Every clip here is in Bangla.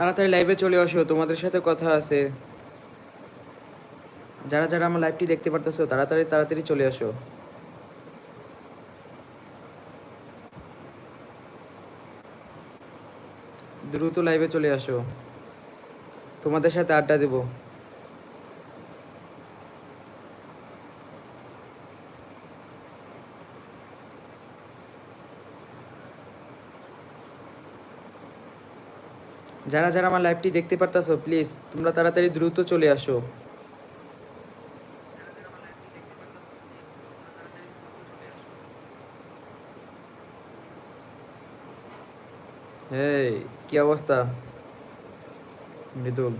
তাড়াতাড়ি লাইভে চলে আসো, তোমাদের সাথে কথা আছে। যারা যারা আমার লাইভটি দেখতে পারতেছো, তাড়াতাড়ি তাড়াতাড়ি চলে আসো। দ্রুত লাইভে চলে আসো। তোমাদের সাথে আড্ডা দেব। যারা যারা আমার লাইভটি দেখতে পারতাছো প্লিজ তোমরা তাড়াতাড়ি দ্রুত চলে আসো। কি অবস্থা? মৃদুল।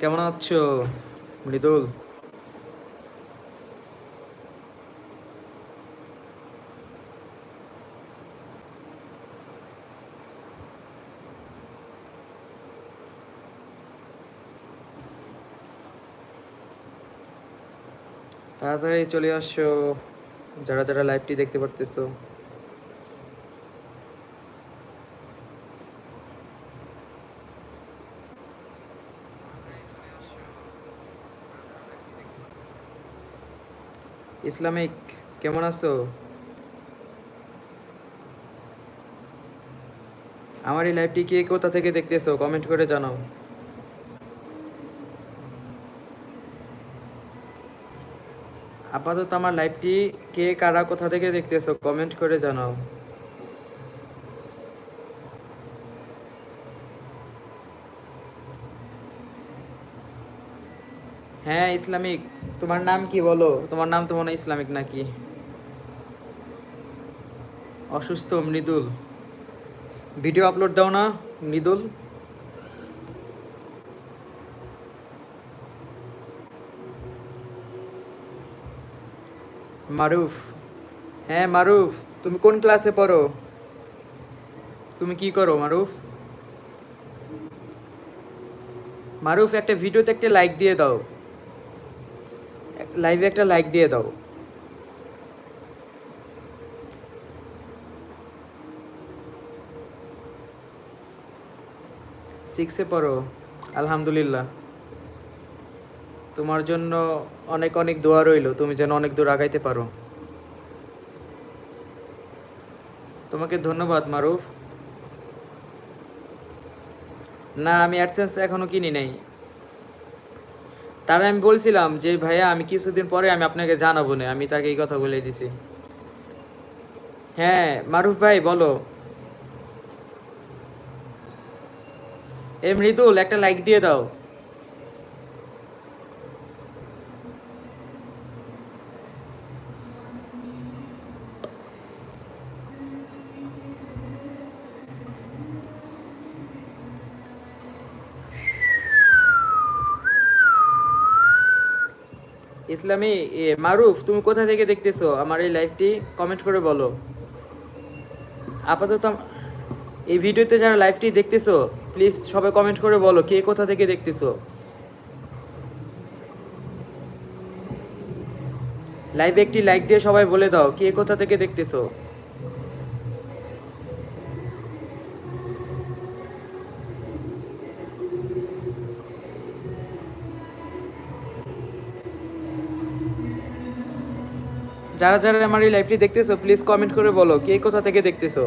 কেমন আছো? মৃদুল। তাড়াতাড়ি চলে আসো। যারা যারা লাইভটি দেখতে পারতেছো। ইসলামিক, কেমন আছো? আমার এই লাইভটি কে কোথা থেকে দেখতেছো? কমেন্ট করে জানাও। আপাতত আমার লাইভটি কে কারা কোথা থেকে দেখতেছো কমেন্ট করে জানাও। হ্যাঁ ইসলামিক। তোমার নাম কি বলো? তোমার নাম তো মনে ইসলামিক নাকি? অসুস্থ মৃদুল। ভিডিও আপলোড দাও না, মৃদুল। মারুফ। হ্যাঁ মারুফ, তুমি কোন ক্লাসে পড়ো? তুমি কি করো, মারুফ? মারুফ, একটা ভিডিওতে একটা লাইক দিয়ে দাও। লাইভে একটা লাইক দিয়ে দাও। সিক্সে পড়ো, আলহামদুলিল্লাহ। তোমার জন্য অনেক অনেক দোয়া রইল, তুমি যেন অনেক দূর আগাইতে পারো। তোমাকে ধন্যবাদ, মারুফ। না, আমি অ্যাডসেন্স এখনও কিনি নাই। তার আমি বলছিলাম যে, ভাইয়া, আমি কিছুদিন পরে আমি আপনাকে জানাব না, আমি তাকে এই কথা বলে দিছি। হ্যাঁ মারুফ ভাই, বলো। এ মৃদুল একটা লাইক দিয়ে দাও। ইসলামী মারুফ, তুমি কোথা থেকে দেখতেছো আমার এই লাইভটি? কমেন্ট করে বলো। আপাতত এই ভিডিওতে যারা লাইভটি দেখতেছো, প্লিজ সবাই কমেন্ট করে বলো কে কোথা থেকে দেখতেছো। লাইভে একটি লাইক দিয়ে সবাই বলে দাও কে কোথা থেকে দেখতেছো। যারা যারা আমার এই লাইভটি দেখতেছো প্লিজ কমেন্ট করে বলো, কে কোথা থেকে দেখতেছো?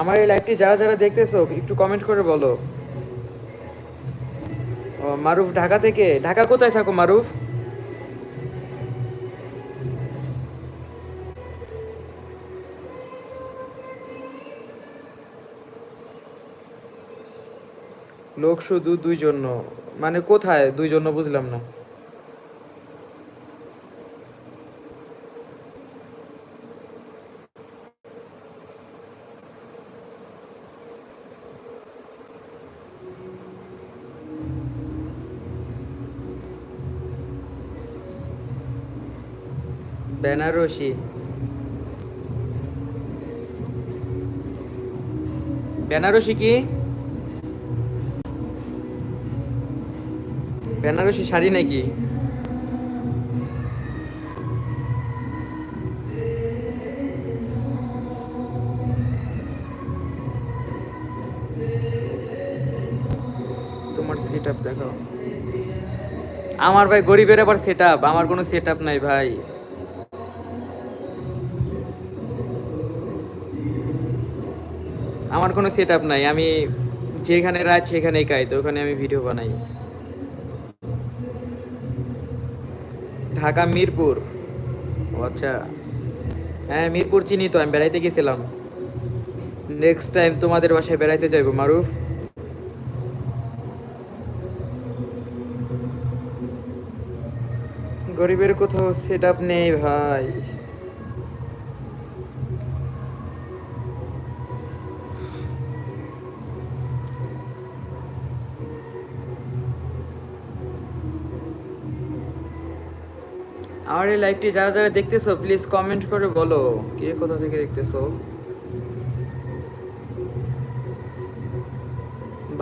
আমার এই লাইভটি যারা যারা দেখতেছো, একটু কমেন্ট করে বলো। মারুফ ঢাকা থেকে। ঢাকা কোথায় থাকো, মারুফ? লোক শুধু দুই জন্য মানে কোথায় দুই জন্য বুঝলাম না। বেনারসি। বেনারসি কি? বেনারসি শাড়ি নাকি? তোমার সেট আপ দেখাও। আমার ভাই গরিবের আবার সেট আপ আমার কোনো সেট আপ নাই ভাই। আমার কোনো সেট আপ নাই, আমি যেখানে রাত সেখানেই খাই তো ওখানে আমি ভিডিও বানাই। ঢাকা, মিরপুর। আচ্ছা। হ্যাঁ মিরপুর চিনি তো, আমি বেড়াইতে গেছিলাম। নেক্সট টাইম তোমাদের বাসায় বেড়াইতে যাইব, মারুফ। গরিবের কোথাও সেট আপ নেই ভাই। আমার এই লাইভটি যারা যারা দেখতেছো প্লিজ কমেন্ট করে বলো, কে কোথা থেকে দেখতেছো?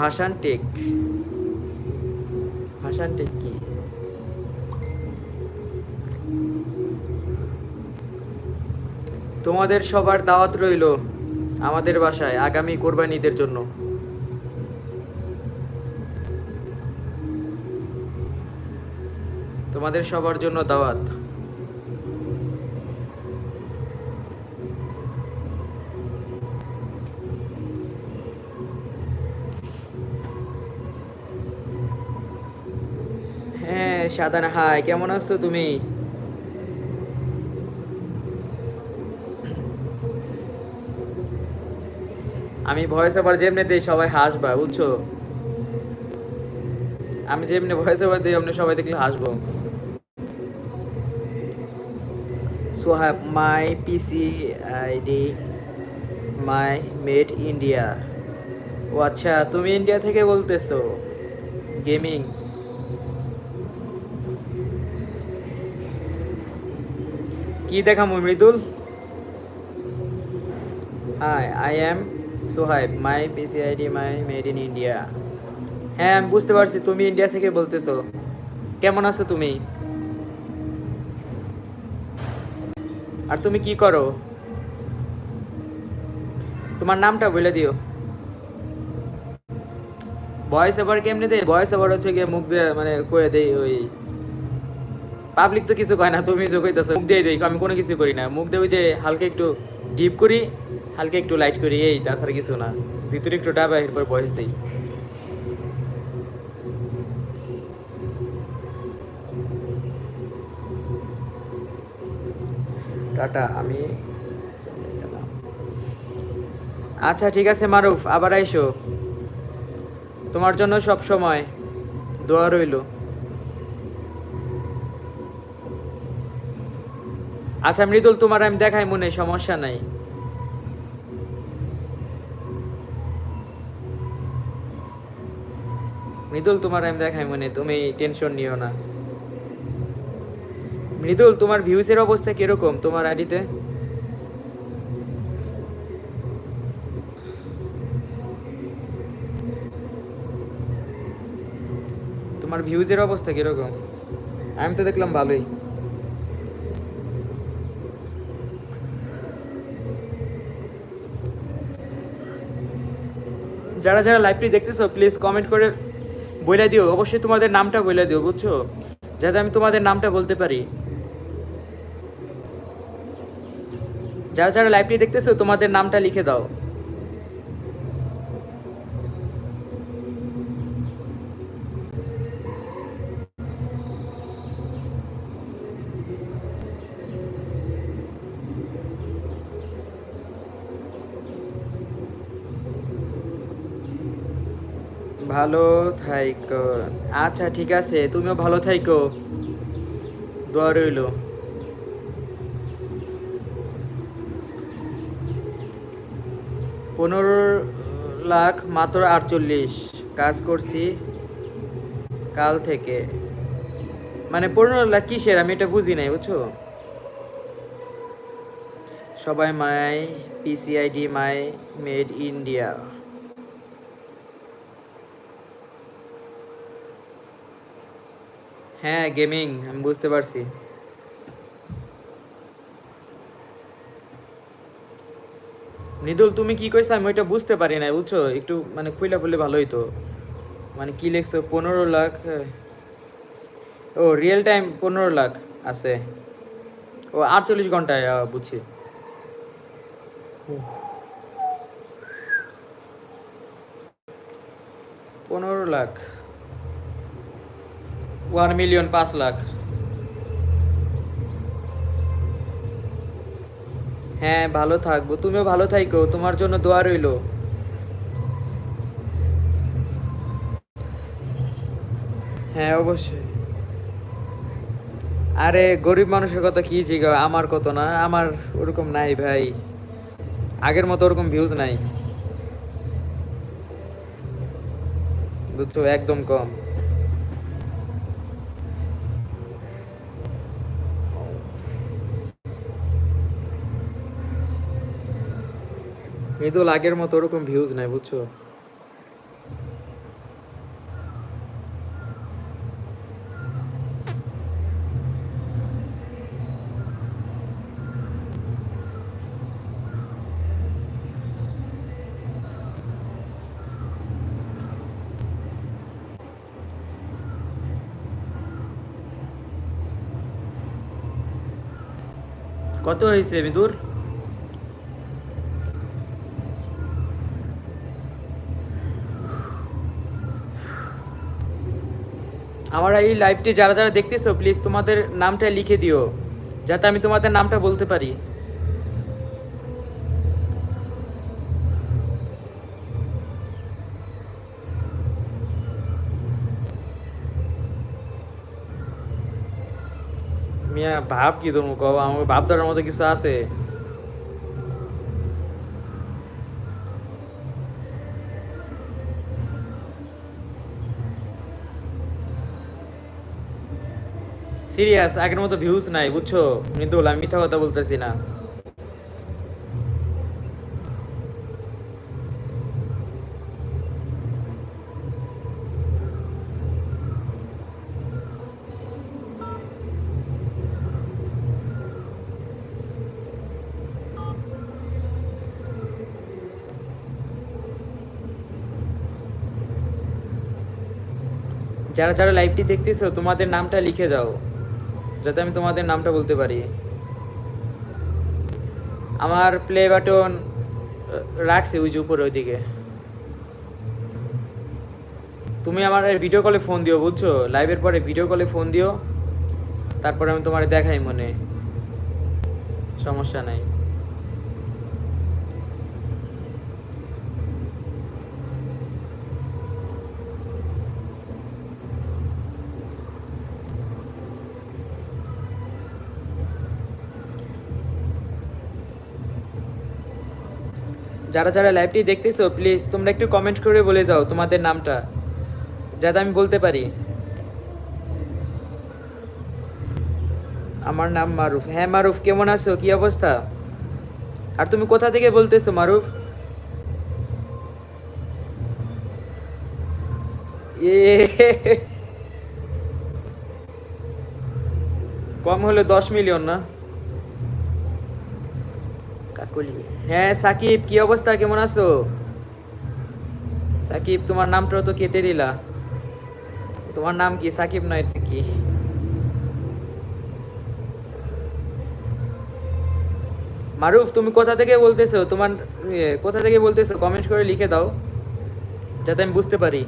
ভাষান টেক। ভাষান টেক কি? তোমাদের সবার দাওয়াত রইল আমাদের বাসায় আগামী কোরবানিদের জন্য। তোমাদের সবার জন্য দাওয়াত। হ্যাঁ সাদান, হাই, কেমন আছো তুমি? আমি ভয়েস ওভার যেমনি দিই সবাই হাসবা, বুঝছ? আমি যেমনি ভয়েস ওভার দিই এমনি সবাই দেখলে হাসবো। So have my PC ID my made India ও আচ্ছা তুমি ইন্ডিয়া থেকে বলতেছো গেমিং কি দেখামো Mridul? Hi I am Sohaib my PC ID my made in India হ্যাঁ আমি বুঝতে পারছি, তুমি ইন্ডিয়া থেকে বলতেছো। কেমন আছো তুমি? আর তুমি কি করো? তোমার নামটা বলে দিও। ভয়েস ওভার কেমনি দেয় ভয়েস ওভার হচ্ছে গিয়ে মুখ দিয়ে মানে করে দেই ওই পাবলিক তো কিছু কয় না, তুমি তো কইতেছো মুখ দিয়ে দেই, আমি কোনো কিছু করি না। মুখ দিয়ে ওই যে হালকা একটু ডিপ করি, হালকা একটু লাইট করি, এই, তাছাড়া কিছু না। ভিতরে একটু ডাবা, এরপর ভয়েস দিই। টাটা, আমি আচ্ছা ঠিক আছে মারুফ, আবার আইসো। তোমার জন্য সব সময় দোয়া রইল। আচ্ছা মৃদুল, তোমার আমি দেখাই মনে, সমস্যা নাই। মৃদুল, তোমার আমি দেখাই মনে, তুমি টেনশন নিও না। মৃদুল, তোমার ভিউজের অবস্থা কীরকম তোমার আইডিতে? তোমার ভিউজের অবস্থা কীরকম? আমি তো দেখলাম ভালোই। যারা যারা লাইভটি দেখতেছো প্লিজ কমেন্ট করে বলে দিও। অবশ্যই তোমাদের নামটা বলে দিও, বুঝছ? যাতে আমি তোমাদের নামটা বলতে পারি। যারা যারা লাইভটি দেখতেছো, তোমাদের নামটা লিখে দাও। ভালো থাইকো। আচ্ছা ঠিক আছে, তুমিও ভালো থাইকো। দোয়া রইল। পনেরো লাখ মাত্র আটচল্লিশ। কাজ করছি কাল থেকে। মানে পনেরো লাখ কিসের? আমি এটা বুঝি নাই, বুঝছ? সবাই my PC ID, my made India. হ্যাঁ গেমিং, আমি বুঝতে পারছি। নিদুল, তুমি কি কইছো? আমি ওইটা বুঝতে পারি না বুঝছ? একটু মানে খুইলা বললে ভালো হইতো। মানে কি লিখছো? পনেরো লাখ। ও রিয়েল টাইম পনেরো লাখ আছে। ও, আটচল্লিশ ঘন্টায় বুঝছি। পনেরো লাখ। ওয়ান মিলিয়ন পাঁচ লাখ। হ্যাঁ ভালো থাকব। তুমিও ভালো থাইকো, তোমার জন্য দোয়া রইল। হ্যাঁ অবশ্যই। আরে, গরিব মানুষের কথা কি জিগা আমার কত না? আমার ওরকম নাই ভাই। আগের মতো ওরকম ভিউজ নাই। বুঝছ? একদম কম। মৃদুল আগের মতো ওরকম ভিউজ নাই বুঝছ? কত হয়েছে মৃদুর আমার এই লাইভটি যারা যারা দেখতেছো প্লিজ তোমাদের নামটা লিখে দিও, যাতে আমি তোমাদের নামটা বলতে পারি। মিয়া, ভাব কি তুমি কও, আমার ভাব ধরার মতো কিছু আছে। সিরিয়াস আগের মতো ভিউজ নাই, বুঝছ? মৃদুল, আমি মিথ্যা কথা বলতেছি না। যারা যারা লাইভটি দেখতেছো, তোমাদের নামটা লিখে যাও। যাতে আমি তোমাদের নামটা বলতে পারি। আমার প্লে বাটন রাখছি ওই যে উপরে, ওইদিকে। তুমি আমার ভিডিও কলে ফোন দিও, বুঝছ? লাইভের পরে ভিডিও কলে ফোন দিও, তারপরে আমি তোমার দেখাই মনে। সমস্যা নাই। যারা যারা লাইভটি দেখতেছো প্লিজ তোমরা একটু কমেন্ট করে বলে যাও তোমাদের নামটা, যাতে আমি বলতে পারি। আমার নাম মারুফ। হ্যাঁ মারুফ, কেমন আছো? কি অবস্থা? আর তুমি কোথা থেকে বলতেছো মারুফ? কম হলে দশ মিলিয়ন না? হ্যাঁ সাকিব, কি অবস্থা? কেমন আছো? সাকিব, তোমার নামটাও তো কেটে দিলা। তোমার নাম কি? সাকিব নয় কি? মারুফ, তুমি কোথা থেকে বলতেছো, তোমার কোথা থেকে বলতেছো কমেন্ট করে লিখে দাও, যাতে আমি বুঝতে পারি।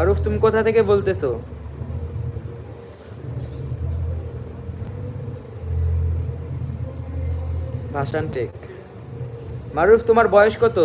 মারুফ তুমি কোথা থেকে বলতেছো? ভাসান টেক। মারুফ তোমার বয়স কত?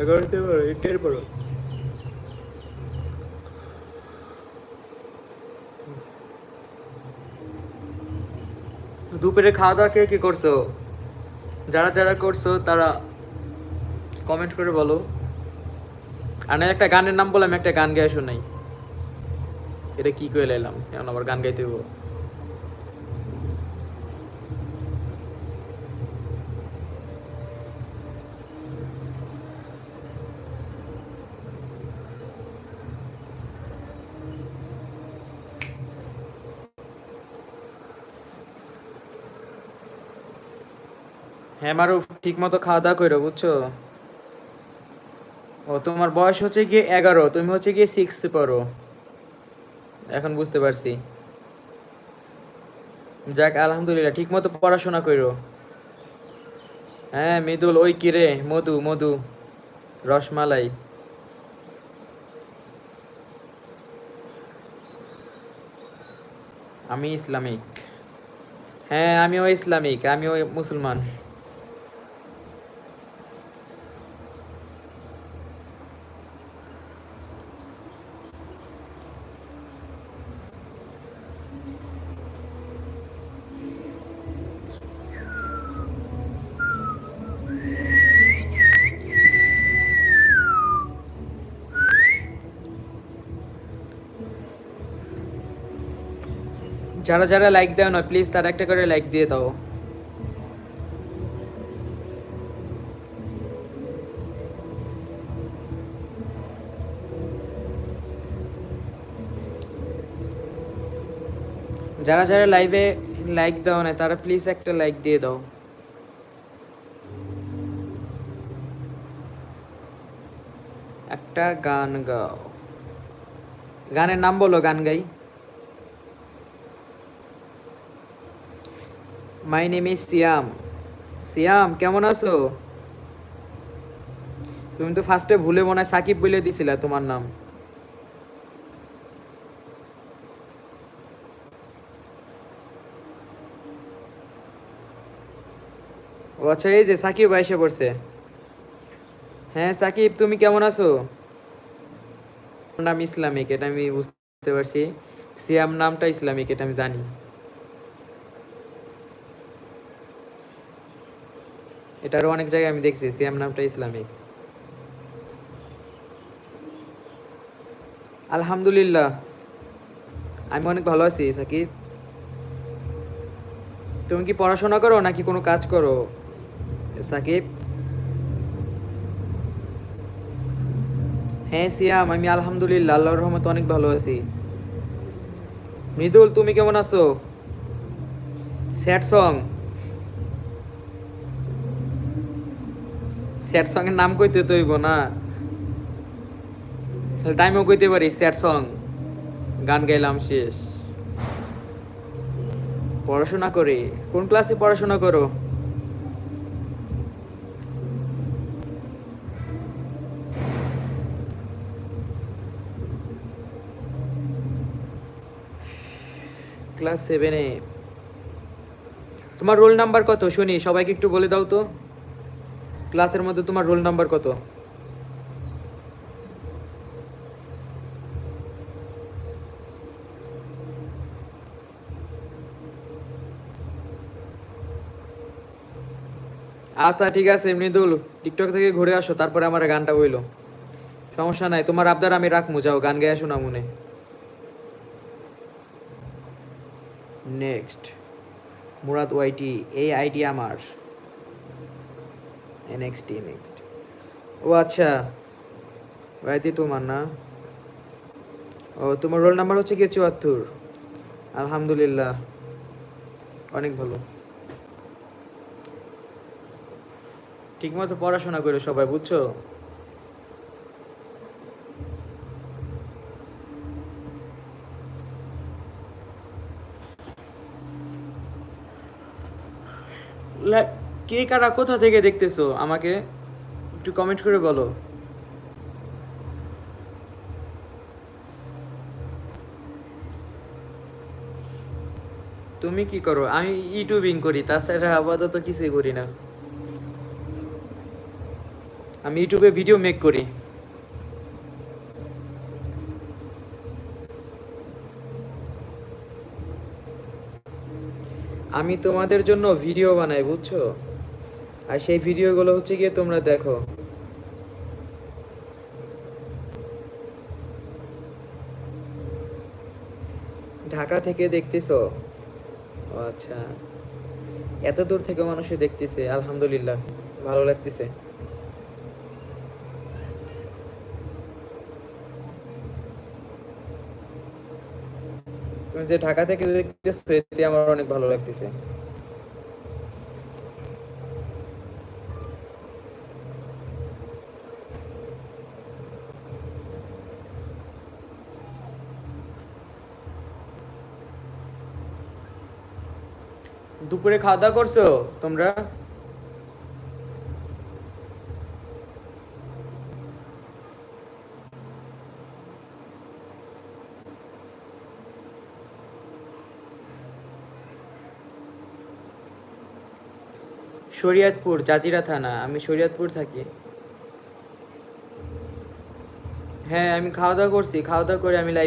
এগারোতে পড়ো এটের পড়ো দুপুরে খাওয়া দাওয়া কে কি করছ? যারা যারা করছ, তারা কমেন্ট করে বলো। আর না একটা গানের নাম বললাম একটা গান গায়ে শোনাই। এটা কি করে লাইলাম? এখন আবার গান গাইতে হ্যাঁ মারুফ ঠিক মতো খাওয়া দাওয়া করো বুঝছ? ও, তোমার বয়স হচ্ছে গিয়ে এগারো, তুমি হচ্ছে গিয়ে সিক্সে পড়ো। এখন বুঝতে পারছি। যাক, আলহামদুলিল্লাহ ঠিক মতো পড়াশোনা করো হ্যাঁ মৃদুল, ওই কিরে মধু মধু। রসমালাই। আমি ইসলামিক। হ্যাঁ আমিও ইসলামিক, আমিও মুসলমান। যারা যারা লাইক দেও না প্লিজ তারা একটা করে লাইক দিয়ে দাও। যারা যারা লাইভে লাইক দাও না তারা প্লিজ একটা লাইক দিয়ে দাও। একটা গান গাও। গানের নাম বলো, গান গাই। মাই নেম ইজ সিয়াম সিয়াম কেমন আছো? তুমি তো ফার্স্টে ভুলে মনে হয় সাকিব বলে দিছিলা তোমার নাম। ও আচ্ছা এই যে সাকিব এসে পড়ছে। হ্যাঁ সাকিব, তুমি কেমন আছো? নাম ইসলামিক, এটা আমি বুঝতে পারছি। সিয়াম নামটা ইসলামিক, এটা আমি জানি। এটারও অনেক জায়গায় আমি দেখছি, সিয়াম নামটা ইসলামিক। আলহামদুলিল্লাহ, আমি অনেক ভালো আছি, সাকিব। তুমি কি পড়াশোনা করো নাকি কোনো কাজ করো? সাকিব? হ্যাঁ সিয়াম, আমি আলহামদুলিল্লাহ, আল্লাহর রহমত অনেক ভালো আছি। মৃদুল, তুমি কেমন আছো? Sad song. স্যাড সং এর নাম কইতে তো হইব না। টাইমও কইতে পারি স্যাড সং। গান গাইলাম শেষ। পড়াশোনা করে। কোন ক্লাসে পড়াশোনা করো? ক্লাস সেভেনে তোমার রোল নাম্বার কত? শুনি, সবাইকে একটু বলে দাও তো। ক্লাসের মধ্যে তোমার রোল নাম্বার কত? আচ্ছা ঠিক আছে মৃদুল টিকটক থেকে ঘুরে আসো, তারপরে আমার গানটা বইলো। সমস্যা নাই, তোমার আবদার আমি রাখমু, যাও, গান গায়ে শোনা মনে। নেক্সট মুরাদ ওয়াইটি, এই আইডি আমার। নেক্সট নেক্সট ও আচ্ছা ওয়াইটি তোমার না? ও, তোমার রোল নাম্বার হচ্ছে কি চুয়াত্তর? আলহামদুলিল্লাহ, অনেক ভালো। ঠিকমতো পড়াশোনা করে সবাই, বুঝছ? লা- কে কারা কোথা থেকে দেখতেছো? আমাকে একটু কমেন্ট করে বলো। তুমি কি করো? আমি ইউটিউবিং করি, তাছাড়া আপাতত কিছুই করি না। আমি ইউটিউবে ভিডিও মেক করি। আমি তোমাদের জন্য ভিডিও বানাই, বুঝছ? আর সেই ভিডিওগুলো হচ্ছে গিয়ে তোমরা দেখো। ঢাকা থেকে দেখতেছো? আচ্ছা। এত দূর থেকে মানুষে দেখতেছে, আলহামদুলিল্লাহ, ভালো লাগতেছে। তুমি যে ঢাকা থেকে দেখতেছো, এতে আমার অনেক ভালো লাগতেছে। দুপুরে খাওয়া দাওয়া করছ তোমরা? শরিয়তপুর, জাজিরা থানা। আমি শরিয়তপুর থাকি। হ্যাঁ আমি খাওয়া দাওয়া করছি। খাওয়া দাওয়া করে আমি লাইভ